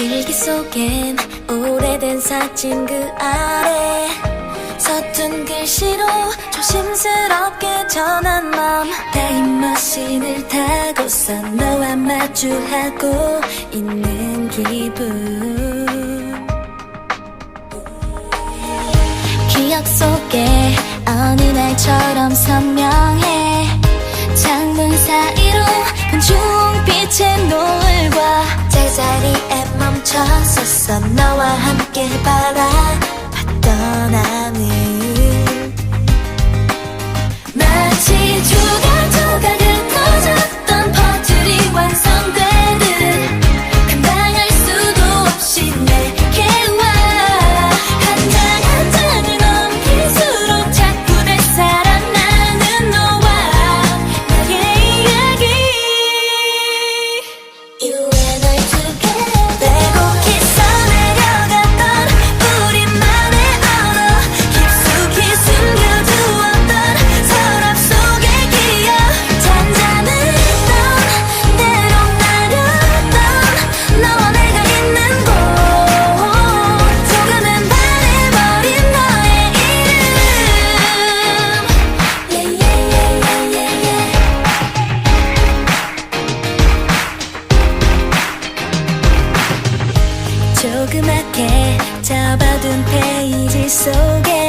일기 속엔 오래된 사진 그 아래 서툰 글씨로 조심스럽게 전한 맘 타임머신을 타고서 너와 마주하고 있는 기분. 기억 속에 어느 날처럼 선명해. 창문 사이로 본 주홍빛의 노을과 제자리에 멈춰섰어 너와 함께 바라 조그맣게 접어둔 페이지 속엔